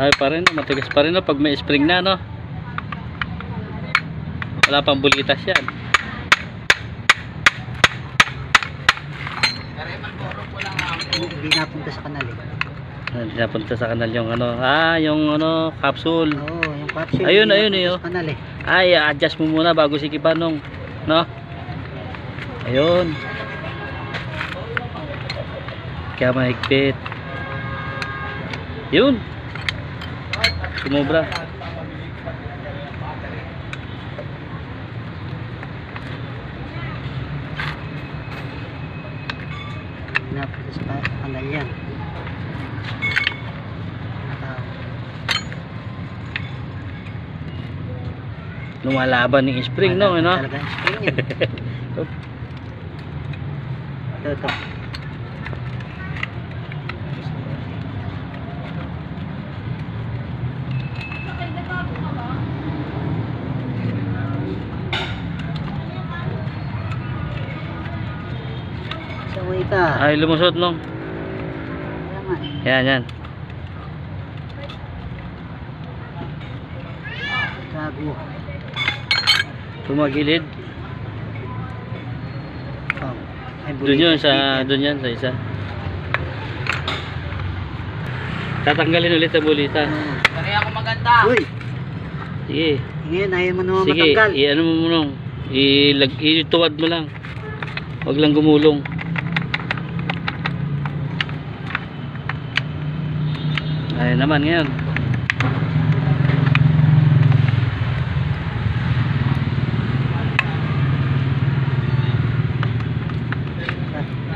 Ay pa rin, matigas pa rin no, pag may spring na no. Wala pang bulitas yan. Hindi napunta sa kanal eh. Hindi napunta sa kanal yung ano. Ah, yung ano, capsule. Oo, yung capsule. Ayun, ayun, eh, Sa kanal eh. Ay, adjust mo muna bago sikipan nung. No? Ayun. Kaya mahigpit. Yun. Sumobra. Napunta sa kanal yan. Lumalaban ng spring no, ano? Talaga spring yan. ito, ito. Saway ka. Ay, lumusot no. Eh. Yan, yan. Gago. Tumagilid. Oh. Doon yun, sa, doon yan, sa isa. Tatanggalin ulit ang bulita. Oo. Kaya ako maganda. Uy, Sige. ngayon ayaw mo naman Sige, matanggal. i-ano mo muna. Ilag, ituwad mo lang. Huwag lang gumulong. Ayun naman ngayon. Ah,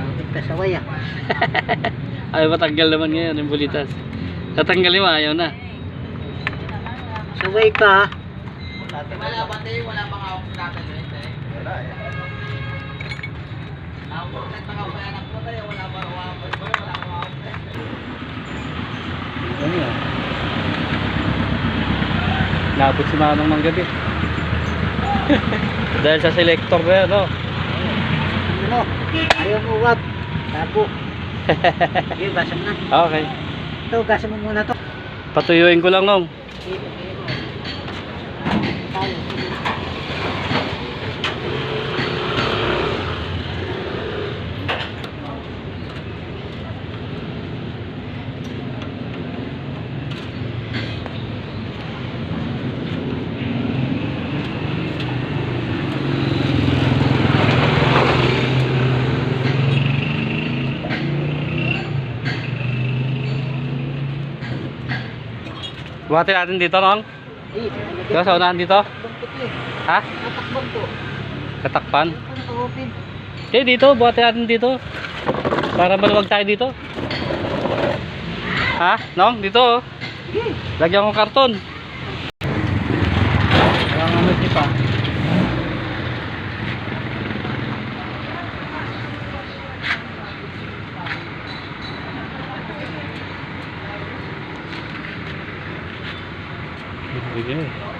butik ka saway ah. Ay, matanggal naman ngayon yung bulitas. Tatanggalin mo, ayaw na. Saway ka ah. Wala ba tayo? Wala bang ako tatalwin eh? Wala eh. Ako ako kaya anak ko tayo. Wala ba wala ba wala akong ako. Ano yan? Nabot si Manong ng gabi. Dahil sa selector na yan, no? Ano? Ayaw mo wag. Tapo. Sige, basa mo na. Okay. Ito, gasa mo muna to. Patuyuin ko lang, nung. Buhati natin dito, nong. Eh, Ikaw sa unahan dito? Ha? To. Katakpan? To, open? Okay, dito. Buhati natin dito. Para maluwag tayo dito. Ha? Nong, dito. oh. Lagyan ko karton. Walang ano pa. Okay.